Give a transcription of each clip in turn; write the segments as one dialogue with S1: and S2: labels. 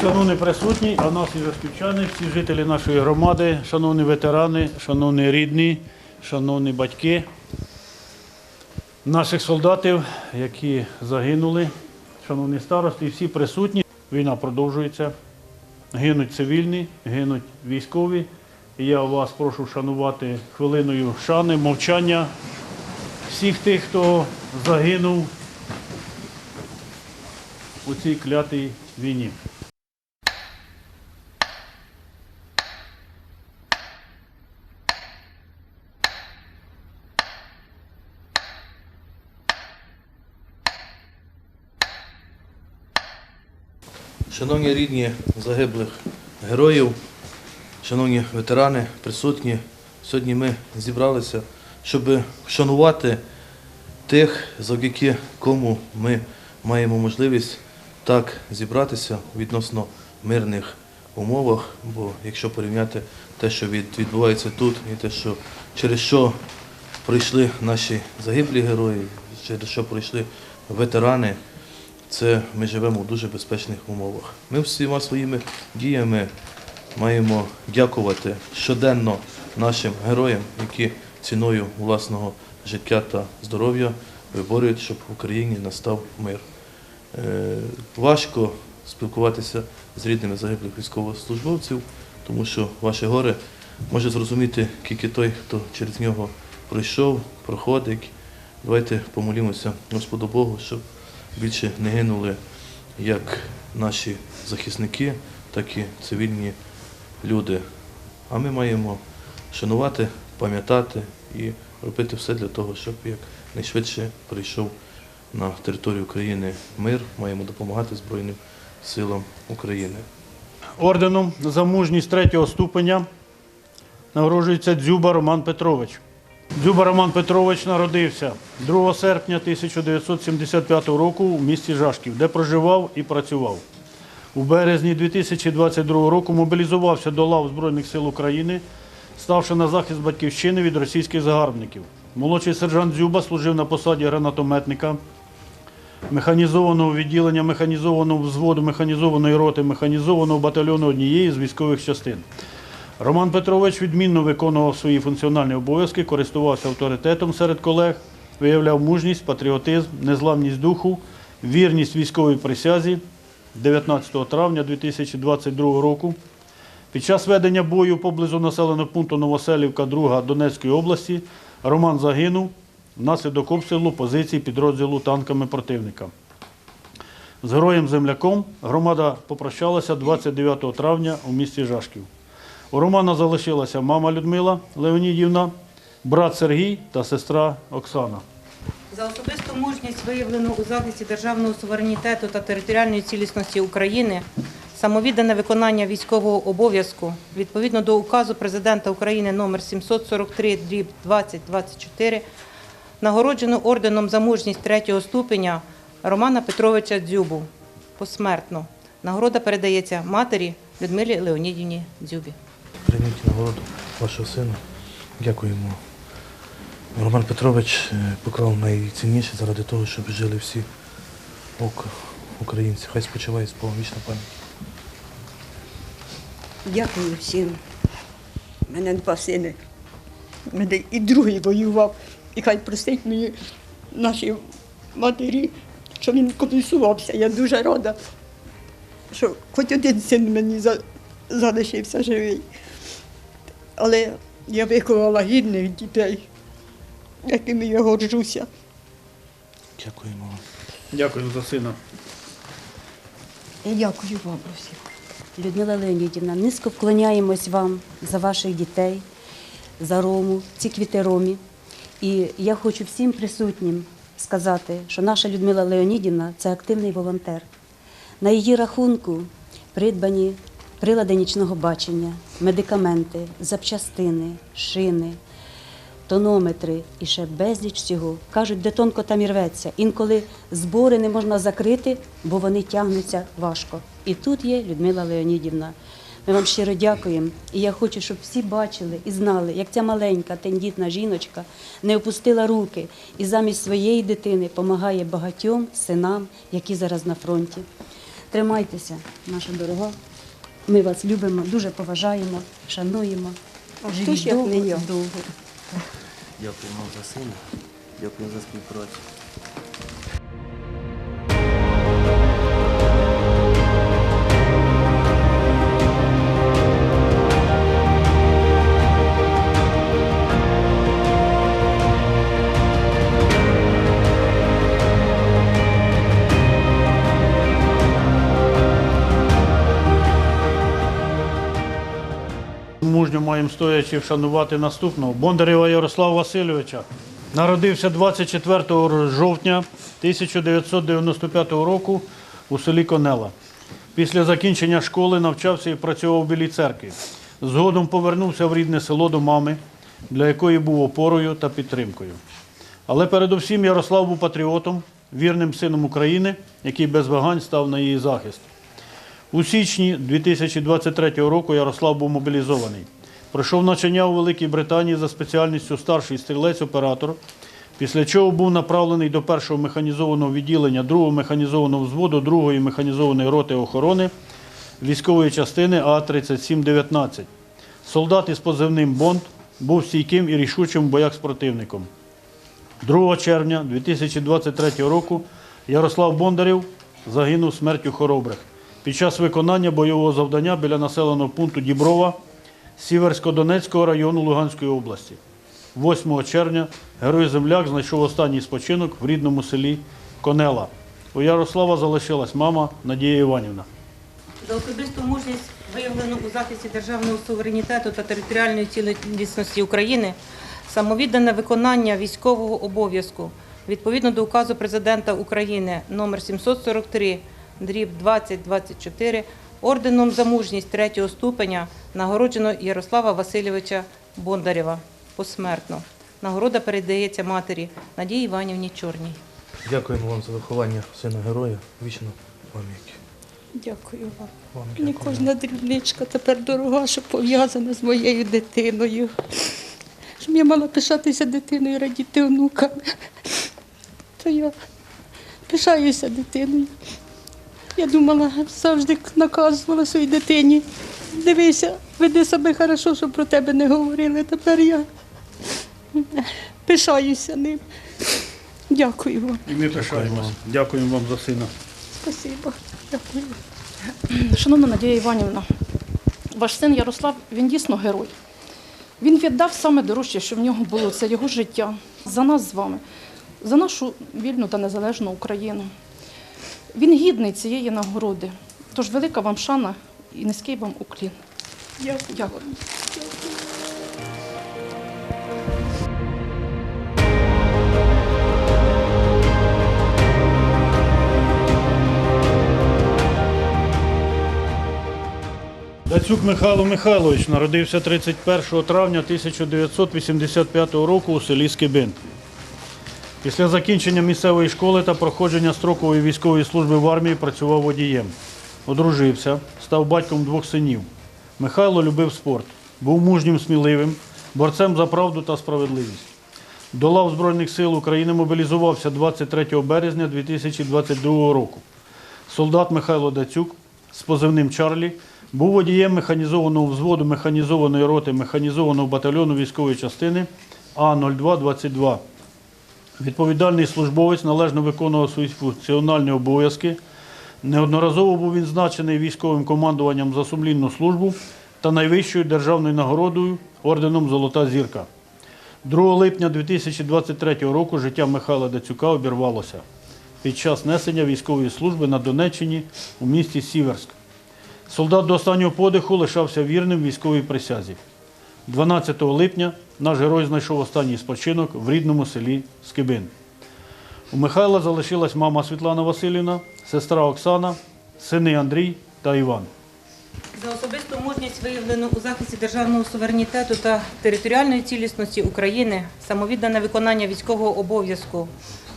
S1: Шановні присутні, а наші жашківчани, всі жителі нашої громади, шановні ветерани, шановні рідні, шановні батьки, наших солдатів, які загинули, шановні старости, і всі присутні. Війна продовжується. Гинуть цивільні, гинуть військові. І я вас прошу шанувати хвилиною шани, мовчання всіх тих, хто загинув у цій клятій війні.
S2: Шановні рідні загиблих героїв, шановні ветерани, присутні, сьогодні ми зібралися, щоб вшанувати тих, завдяки кому ми маємо можливість так зібратися відносно мирних умовах. Бо якщо порівняти те, що відбувається тут, і те, що через що пройшли наші загиблі герої, через що пройшли ветерани, це ми живемо в дуже безпечних умовах. Ми всіма своїми діями маємо дякувати щоденно нашим героям, які ціною власного життя та здоров'я виборюють, щоб в Україні настав мир. Е, Важко спілкуватися з рідними загиблих військовослужбовців, тому що ваше горе може зрозуміти тільки той, хто через нього пройшов, проходить. Давайте помолімося Господу Богу, щоб більше не гинули як наші захисники, так і цивільні люди. А ми маємо шанувати, пам'ятати і робити все для того, щоб якнайшвидше прийшов на територію України мир. Маємо допомагати Збройним силам України.
S1: Орденом за мужність третього ступеня нагороджується Дзюба Роман Петрович. Дзюба Роман Петрович народився 2 серпня 1975 року у місті Жашків, де проживав і працював. У березні 2022 року мобілізувався до лав Збройних сил України, ставши на захист батьківщини від російських загарбників. Молодший сержант Дзюба служив на посаді гранатометника механізованого відділення, механізованого взводу, механізованої роти, механізованого батальйону однієї з військових частин. Роман Петрович відмінно виконував свої функціональні обов'язки, користувався авторитетом серед колег, виявляв мужність, патріотизм, незламність духу, вірність військовій присязі 19 травня 2022 року. Під час ведення бою поблизу населеного пункту Новоселівка 2 Донецької області Роман загинув внаслідок обстрілу позицій підрозділу танками противника. З героєм-земляком громада попрощалася 29 травня у місті Жашків. У Романа залишилася мама Людмила Леонідівна, брат Сергій та сестра Оксана.
S3: За особисту мужність, виявлену у захисті державного суверенітету та територіальної цілісності України, самовіддане виконання військового обов'язку відповідно до указу президента України номер 743 дріб 2024 нагороджено орденом за мужність третього ступеня Романа Петровича Дзюбу посмертно. Нагорода передається матері Людмилі Леонідівні Дзюбі.
S2: Прийміть нагороду вашого сина. Дякуємо. Роман Петрович е, поклав найцінніше заради того, щоб жили всі українці. Хай спочиває з Богом вічна пам'ять.
S4: Дякую всім. У мене два сини. Мене і другий воював. І хай простить мені наші матері, що він комісувався. Я дуже рада, що хоч один син мені залишився живий. Але я виховала гідних дітей, якими я горжуся.
S2: Дякуємо вам.
S1: Дякую за сина.
S4: Дякую вам усім.
S5: Людмила Леонідівна, низько вклоняємось вам за ваших дітей, за Рому, ці квіти Ромі. І я хочу всім присутнім сказати, що наша Людмила Леонідівна це активний волонтер. На її рахунку придбані прилади нічного бачення, медикаменти, запчастини, шини, тонометри і ще безліч всього. Кажуть, де тонко там і рветься. Інколи збори не можна закрити, бо вони тягнуться важко. І тут є Людмила Леонідівна. Ми вам щиро дякуємо. І я хочу, щоб всі бачили і знали, як ця маленька тендітна жіночка не опустила руки і замість своєї дитини допомагає багатьом синам, які зараз на фронті. Тримайтеся, наша дорога Ми вас любимо, дуже поважаємо, шануємо.
S4: А хто
S5: Живіть
S4: ж як не
S5: довго,
S4: я?
S5: довго.
S6: Дякуємо за сина, дякую за співпрацю.
S1: Мужньо маємо стоячи вшанувати наступного. Бондарєва Ярослава Васильовича. Народився 24 жовтня 1995 року у селі Конела. Після закінчення школи навчався і працював у Білій церкві. Згодом повернувся в рідне село до мами, для якої був опорою та підтримкою. Але передусім Ярослав був патріотом, вірним сином України, який без вагань став на її захист. У січні 2023 року Ярослав був мобілізований. Пройшов навчання у Великій Британії за спеціальністю старший стрілець-оператор, після чого був направлений до першого механізованого відділення 2-го механізованого взводу 2-ї механізованої роти охорони військової частини А-3719. Солдат із позивним Бонд був стійким і рішучим в боях з противником. 2 червня 2023 року Ярослав Бондарєв загинув смертю хоробрих під час виконання бойового завдання біля населеного пункту Діброва Сіверсько-Донецького району Луганської області. 8 червня герой-земляк знайшов останній спочинок в рідному селі Конела. У Ярослава залишилась мама Надія Іванівна.
S3: За особисту мужність, виявлену у захисті державного суверенітету та територіальної цілісності України, самовіддане виконання військового обов'язку відповідно до указу президента України номер 743 дріб 2024 орденом за мужність третього ступеня нагороджено Ярослава Васильовича Бондарєва посмертно. Нагорода передається матері Надії Іванівні Чорній.
S2: Дякуємо вам за виховання сина героя. Вічно пам'ять.
S4: Дякую вам.
S2: Вам
S4: Мені
S2: дякую.
S4: кожна дрібничка тепер дорога, що пов'язана з моєю дитиною. Щоб я мала пишатися дитиною, радіти онуками. То я пишаюся дитиною. Я думала, завжди наказувала своїй дитині. Дивися, веди себе хорошо, щоб про тебе не говорили. Тепер я пишаюся ним. Дякую вам.
S1: І ми пишаємося. Дякуємо вам за сина.
S4: Спасибо. Дякую.
S7: Шановна Надія Іванівна, ваш син Ярослав, він дійсно герой. Він віддав саме дорожче, що в нього було, це його життя за нас з вами, за нашу вільну та незалежну Україну. Він гідний цієї нагороди. Тож велика вам шана і низький вам уклін.
S4: Дякую.
S7: Дякую.
S1: Дацюк Михайло Михайлович народився 31 травня 1985 року у селі Скибин. Після закінчення місцевої школи та проходження строкової військової служби в армії працював водієм. Одружився, став батьком двох синів. Михайло любив спорт, був мужнім сміливим, борцем за правду та справедливість. До лав Збройних сил України мобілізувався 23 березня 2022 року. Солдат Михайло Дацюк з позивним Чарлі був водієм механізованого взводу механізованої роти механізованого батальйону військової частини А-0222. Відповідальний службовець належно виконував свої функціональні обов'язки. Неодноразово був відзначений військовим командуванням за сумлінну службу та найвищою державною нагородою орденом Золота зірка. 2 липня 2023 року життя Михайла Дацюка обірвалося під час несення військової служби на Донеччині у місті Сіверськ. Солдат до останнього подиху лишався вірним військовій присязі. 12 липня наш герой знайшов останній спочинок в рідному селі Скибин. У Михайла залишилась мама Світлана Васильівна, сестра Оксана, сини Андрій та Іван.
S3: За особисту мужність, виявлену у захисті державного суверенітету та територіальної цілісності України, самовіддане виконання військового обов'язку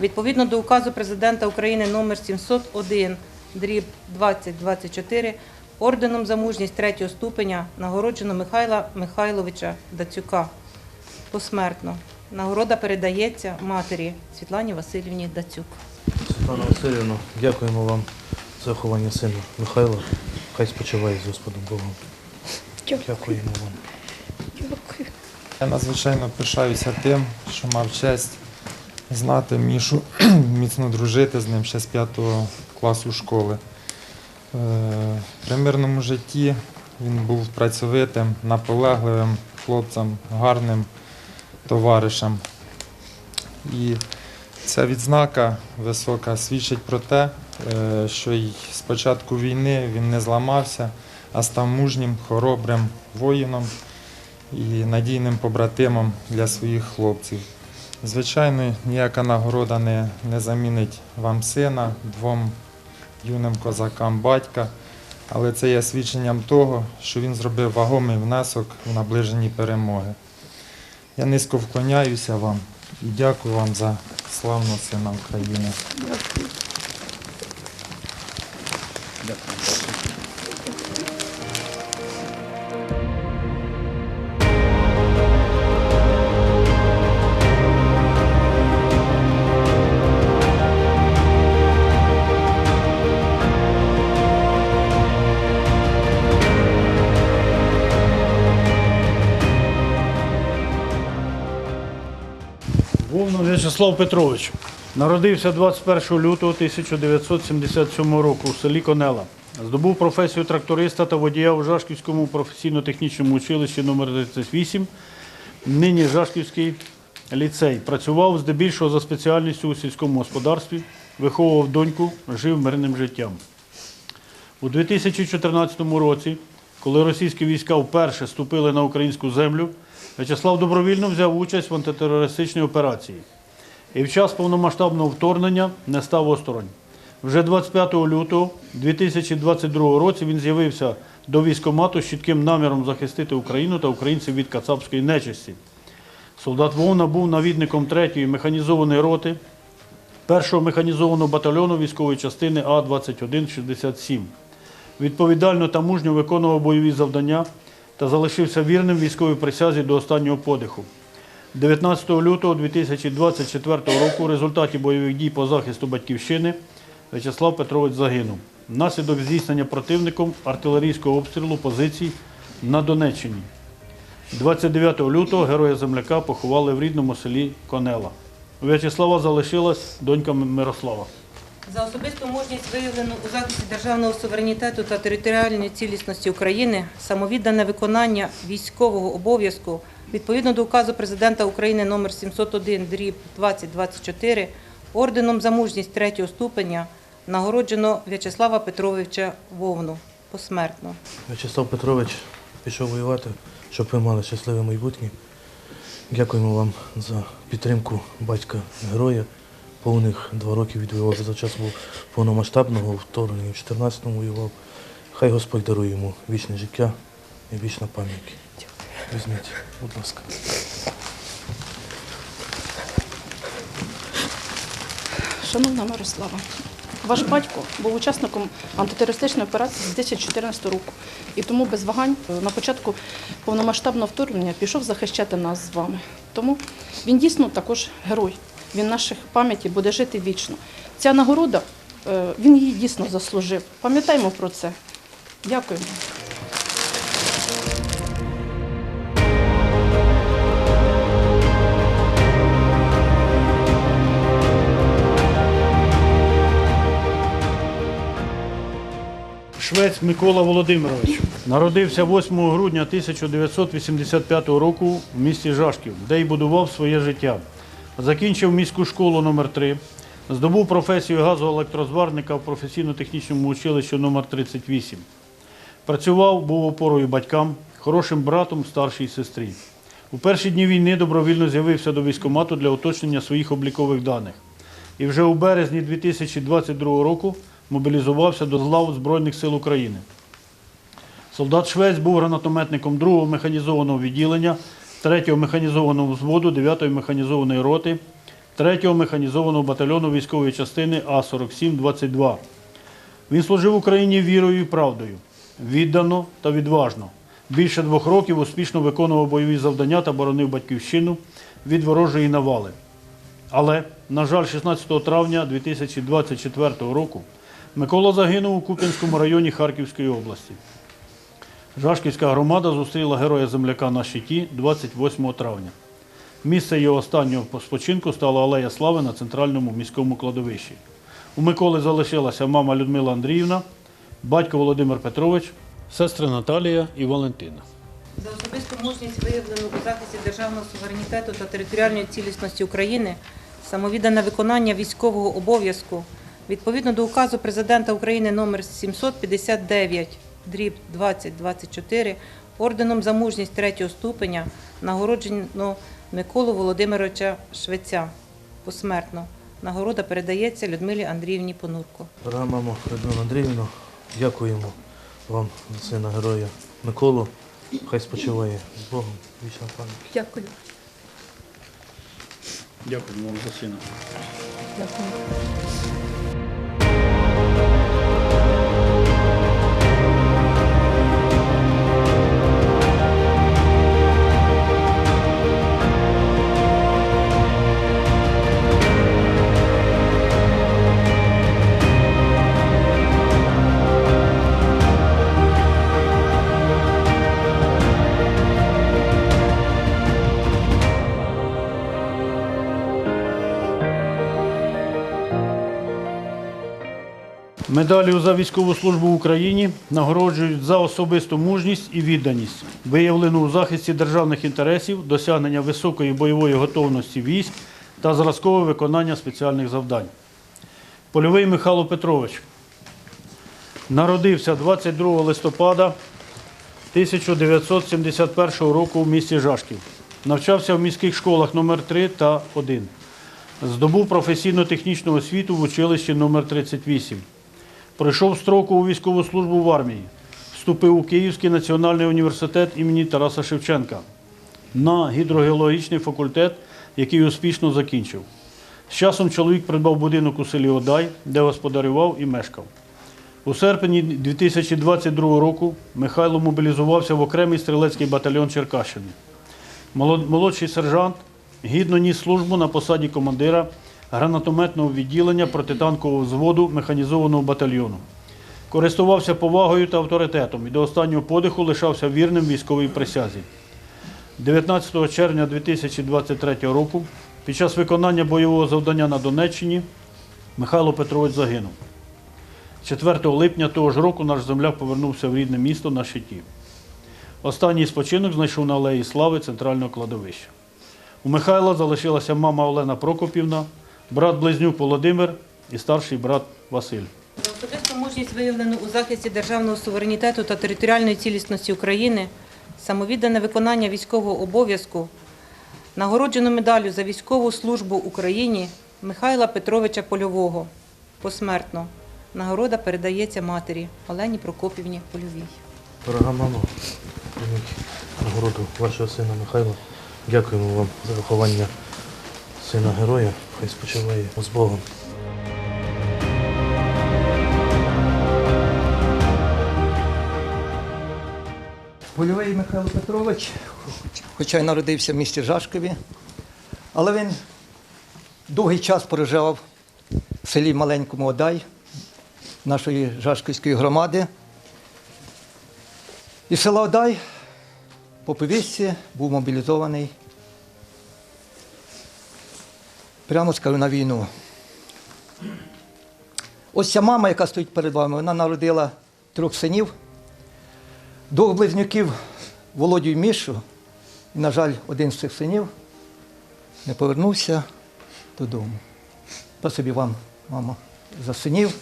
S3: відповідно до указу президента України номер 701 дріб 2024 орденом за мужність третього ступеня нагороджено Михайла Михайловича Дацюка посмертно. Нагорода передається матері Світлані Васильівні Дацюк.
S2: Світлана Васильівна, дякуємо вам за виховання сина Михайла. Хай спочиває з Господом Богом.
S4: Дякую.
S2: Дякуємо вам.
S4: Дякую.
S8: Я надзвичайно пишаюся тим, що мав честь знати Мішу, міцно дружити з ним ще з 5 класу школи. Е, При мирному житті він був працьовитим, наполегливим хлопцем, гарним товаришем. І ця відзнака висока свідчить про те, е, що й з початку війни він не зламався, а став мужнім, хоробрим воїном і надійним побратимом для своїх хлопців. Звичайно, ніяка нагорода не, не замінить вам сина, двом юним козакам батька, але це є свідченням того, що він зробив вагомий внесок в наближенні перемоги. Я низько вклоняюся вам і дякую вам за славного сина України.
S1: Вовно В'ячеслав Петрович народився 21 лютого 1977 року у селі Конела. Здобув професію тракториста та водія у Жашківському професійно-технічному училищі номер 38, нині Жашківський ліцей. Працював здебільшого за спеціальністю у сільському господарстві, виховував доньку, жив мирним життям. У 2014 році, коли російські війська вперше ступили на українську землю, В'ячеслав добровільно взяв участь в антитерористичній операції. І в час повномасштабного вторгнення не став осторонь. Вже 25 лютого 2022 році він з'явився до військкомату з чітким наміром захистити Україну та українців від кацапської нечисті. Солдат Вовна був навідником 3-ї механізованої роти 1-го механізованого батальйону військової частини А-2167 відповідально та мужньо виконував бойові завдання та залишився вірним військовій присязі до останнього подиху. 19 лютого 2024 року у результаті бойових дій по захисту батьківщини В'ячеслав Петрович загинув. Внаслідок здійснення противником артилерійського обстрілу позицій на Донеччині. 29 лютого героя земляка поховали в рідному селі Конела. У В'ячеслава залишилась донька Мирослава.
S3: За особисту мужність виявлену у захисті державного суверенітету та територіальної цілісності України, самовіддане виконання військового обов'язку відповідно до указу президента України номер 701 дріб 2024 орденом за мужність третього ступеня нагороджено В'ячеслава Петровича Вовну посмертно.
S2: В'ячеслав Петрович пішов воювати, щоб ви мали щасливе майбутнє. Дякуємо вам за підтримку батька героя. Повних два роки відвоював за час був повномасштабного вторгнення, в 14-му воював. Хай Господь дарує йому вічне життя і вічна пам'ять. Візьміть, будь ласка.
S7: Шановна Мирослава, ваш батько був учасником антитерористичної операції з 2014 року. І тому без вагань е, на початку повномасштабного вторгнення пішов захищати нас з вами. Тому він дійсно також герой. Він наших пам'яті буде жити вічно. Ця нагорода, е, він її дійсно заслужив. Пам'ятаємо про це. Дякуємо.
S1: Швець Микола Володимирович народився 8 грудня 1985 року в місті Жашків, де й будував своє життя. Закінчив міську школу номер 3 здобув професію газоелектрозварника в професійно-технічному училищі номер 38 Працював, був опорою батькам, хорошим братом старшій сестрі. У перші дні війни добровільно з'явився до військкомату для уточнення своїх облікових даних. І вже у березні 2022 року мобілізувався до лав Збройних сил України. Солдат Швець був гранатометником 2-го механізованого відділення, 3-го механізованого взводу, 9-ї механізованої роти, 3-го механізованого батальйону військової частини А-47-22. Він служив Україні вірою і правдою, віддано та відважно. Більше двох років успішно виконував бойові завдання та боронив батьківщину від ворожої навали. Але, на жаль, 16 травня 2024 року Микола загинув у Куп'янському районі Харківської області. Жашківська громада зустріла героя земляка на щиті 28 травня. Місце його останнього спочинку стала Алея Слави на центральному міському кладовищі. У Миколи залишилася мама Людмила Андріївна, батько Володимир Петрович, сестри Наталія і Валентина.
S3: За особисту мужність, виявлену у захисті державного суверенітету та територіальної цілісності України, самовіддане виконання військового обов'язку відповідно до указу президента України номер 759 дріб 2024 орденом за мужність третього ступеня нагороджено Миколу Володимировича Швеця посмертно. Нагорода передається Людмилі Андріївні Понурко.
S2: Дорога мамо Людмила Андріївна, дякуємо вам за сина героя Миколу. Хай спочиває з Богом. Вічна пам'ять.
S4: Дякую.
S1: Дякую вам за сина. Медаллю за військову службу в Україні нагороджують за особисту мужність і відданість, виявлену у захисті державних інтересів, досягнення високої бойової готовності військ та зразкове виконання спеціальних завдань. Польовий Михайло Петрович народився 22 листопада 1971 року в місті Жашків. Навчався в міських школах номер 3 та 1. Здобув професійно-технічну освіту в училищі номер 38. Пройшов у військову службу в армії. Вступив у Київський національний університет імені Тараса Шевченка на гідрогеологічний факультет, який успішно закінчив. З часом чоловік придбав будинок у селі Одай, де господарював і мешкав. У серпні 2022 року Михайло мобілізувався в окремий стрілецький батальйон Черкащини. Молодший сержант гідно ніс службу на посаді командира гранатометного відділення протитанкового взводу механізованого батальйону. Користувався повагою та авторитетом і до останнього подиху лишався вірним військовій присязі. 19 червня 2023 року під час виконання бойового завдання на Донеччині Михайло Петрович загинув. 4 липня того ж року наш земляк повернувся в рідне місто на щиті. Останній спочинок знайшов на алеї Слави центрального кладовища. У Михайла залишилася мама Олена Прокопівна, брат близнюк Володимир і старший брат Василь.
S3: Особисту мужність, виявлену у захисті державного суверенітету та територіальної цілісності України, самовіддане виконання військового обов'язку, нагороджено медаллю за військову службу Україні Михайла Петровича Польового посмертно. Нагорода передається матері Олені Прокопівні Польовій.
S2: Дорога прийміть нагороду вашого сина Михайла. Дякуємо вам за виховання сина героя. Хай спочиває з Богом.
S9: Польовий Михайло Петрович, хоча й народився в місті Жашкові, але він довгий час проживав в селі Маленькому Одай нашої Жашківської громади. І села Одай по повістці був мобілізований прямо скажу на війну. Ось ця мама, яка стоїть перед вами, вона народила трьох синів. Двох близнюків Володю і Мішу. І, на жаль, один з цих синів не повернувся додому. Спасибі вам, мамо, за синів.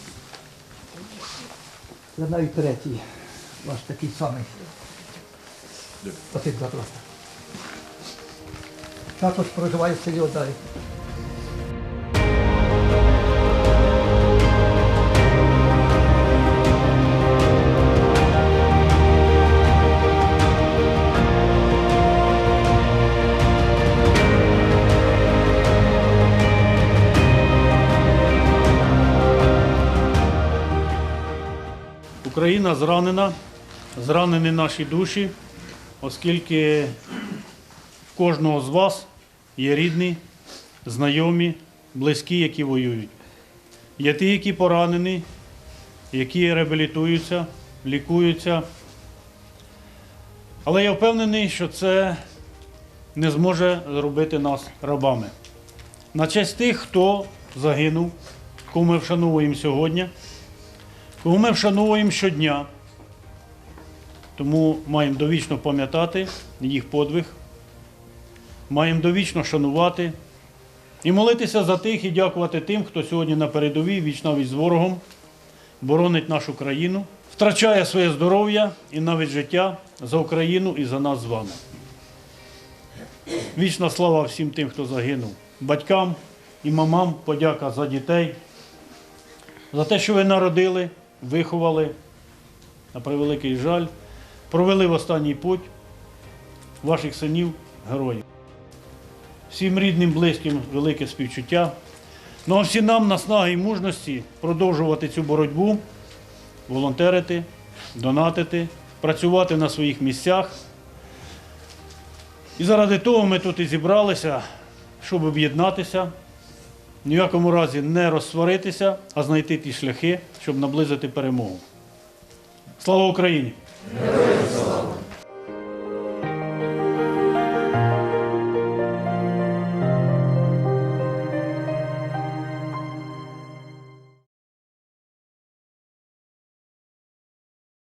S9: Я навіть третій, ваш такий самий. Спасибі за. Також проживає в селі Одай.
S1: Україна зранена, зранені наші душі, оскільки в кожного з вас є рідні, знайомі, близькі, які воюють. Є ті, які поранені, які реабілітуються, лікуються. Але я впевнений, що це не зможе зробити нас рабами. На честь тих, хто загинув, кого ми вшановуємо сьогодні, кого ми вшановуємо щодня. Тому маємо довічно пам'ятати їх подвиг, маємо довічно шанувати і молитися за тих і дякувати тим, хто сьогодні на передовій віч навіть з ворогом боронить нашу країну, втрачає своє здоров'я і навіть життя за Україну і за нас з вами. Вічна слава всім тим, хто загинув, батькам і мамам, подяка за дітей, за те, що ви народили, виховали, на превеликий жаль, провели в останній путь ваших синів, героїв. Всім рідним, близьким велике співчуття. Ну а всі нам наснаги і мужності продовжувати цю боротьбу, волонтерити, донатити, працювати на своїх місцях. І заради того ми тут і зібралися, щоб об'єднатися, в ніякому разі не розсваритися, а знайти ті шляхи, щоб наблизити перемогу. Слава Україні!